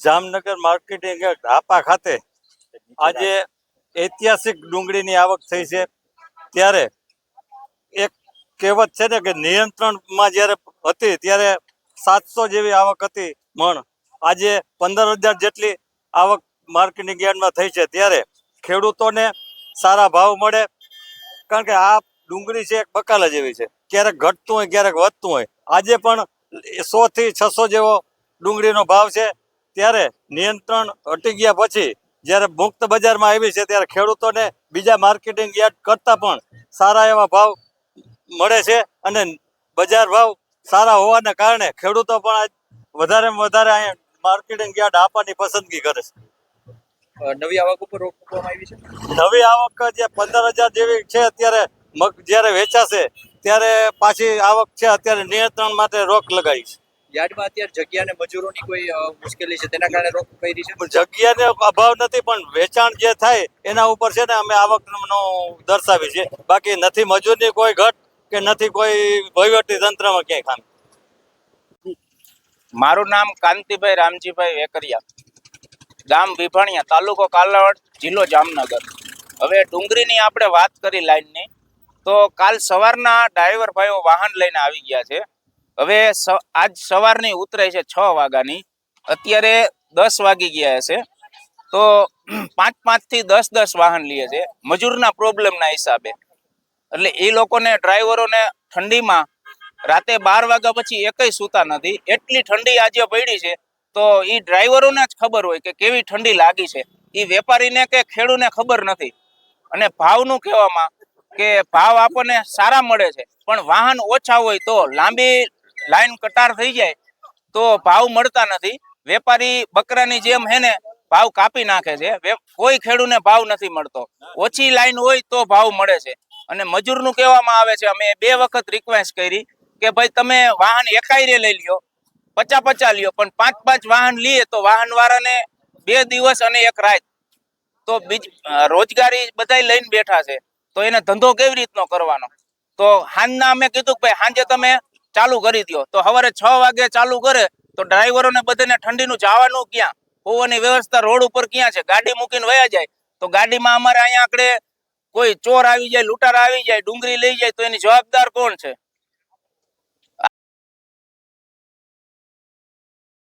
Jamnagar marketing Dhapa ખાતે આજે ઐતિહાસિક ડુંગળીની આવક થઈ છે. ત્યારે એક કહેવત છે ને કે નિયંત્રણમાં જ્યારે હતી ત્યારે સાતસો જેવી આવક હતી મણ આજે પંદર હજાર જેટલી આવક માર્કેટિંગ યાર્ડમાં થઈ છે. ત્યારે ખેડૂતોને સારા ભાવ મળે, કારણ કે આ ડુંગળી છે એક બકાલા જેવી છે. ક્યારેક ઘટતું હોય, ક્યારેક વધતું હોય. આજે પણ સો થી છસો જેવો ડુંગળીનો ભાવ છે. ત્યારે નિયંત્રણ હટી ગયા પછી જ્યારે મુક્ત બજારમાં આવી છે ત્યારે ખેડૂતોને બીજા માર્કેટિંગ યાર્ડ કરતાં પણ સારા એવા ભાવ મળે છે અને બજાર ભાવ સારા હોવાના કારણે ખેડૂતો પણ આજ વધારેમાં વધારે અહીંયા માર્કેટિંગ યાર્ડ આપવાની પસંદગી કરે છે. નવી આવક ઉપર રોક મૂકવામાં આવી છે? નવી આવક જે પંદર હજાર જેવી છે અત્યારે મગ જ્યારે વેચાશે ત્યારે પાછી આવક છે અત્યારે નિયંત્રણ માટે રોક લગાવી છે. યાર્ડમાં અત્યારે જગ્યા અને મજૂરોની કોઈ મુશ્કેલી છે? તેના કારણે રોક કરી છે? પણ જગ્યાને અભાવ નથી પણ વેચાણ જે થાય એના ઉપર છે ને અમે આવકનો દર્શાવી છે બાકી નથી મજૂરની કોઈ ઘટ કે નથી કોઈ વહીવટી તંત્રમાં ક્યાંય ખામી? મારું નામ કાંતિભાઈ રામજીભાઈ વેકરિયા. ગામ વિભાણિયા તાલુકો કાલાવડ જિલ્લો જામનગર. હવે ડુંગળીની આપણે વાત કરી લાઈનની. તો કાલ સવારના ડ્રાઈવર ભાઈઓ વાહન લઈને આવી ગયા છે. હવે આજ સવારની ઉતરાય છે છ વાગ્યાની. અત્યારે દસ વાગી ગયા હશે. તો પાંચ પાંચથી દસ દસ વાહન લે છે. મજૂરના પ્રોબ્લેમના હિસાબે. એટલે એ લોકોને, ડ્રાઈવરોને ઠંડીમાં રાતે બાર વાગ્યા પછી એકય સૂતા નથી. એટલી ઠંડી આજે પડી છે, તો એ ડ્રાઈવરોને જ ખબર હોય કે કેવી ઠંડી લાગી છે. એ વેપારીને કે ખેડૂને ખબર નથી. અને ભાવનું કહેવામાં કે ભાવ આપણને સારા મળે છે. પણ વાહન ઓછા હોય તો લાંબી લાઈન કટાર થઈ જાય, તો ભાવ મળતા નથી. વેપારી બકરાની જેમ હે ને, ભાવ કાપી નાખે છે. કોઈ ખેડૂને ભાવ નથી મળતો. ઓછી લાઈન હોય તો ભાવ મળે છે. અને મજૂરનું કહેવામાં આવે છે, અમે બે વખત રિક્વેસ્ટ કરી કે ભાઈ તમે વાહન એકાયરે લઈ લ્યો, પચા પચા લ્યો, પણ પાંચ પાંચ વાહન લઈએ તો વાહન વાળાને બે દિવસ અને એક રાત. તો બીજ, રોજગારી બધા લઈને બેઠા છે. તો એને ધંધો કેવી રીતનો કરવાનો? તો હાંજના અમે કીધું કે ભાઈ સાંજે તમે ચાલુ કરી દો તો સવારે છ વાગે ચાલુ કરે, તો ડ્રાઈવરોને બધાને ઠંડીનું જવાનું ક્યાં? હોવાની વ્યવસ્થા રોડ ઉપર ક્યાં છે? ગાડી મૂકીને વયા જાય. તો ગાડીમાં અમારે અહીંયા આકડે કોઈ ચોર આવી જાય, લૂંટાર આવી જાય ડુંગળી લઈ જાય, તો એની જવાબદાર કોણ છે?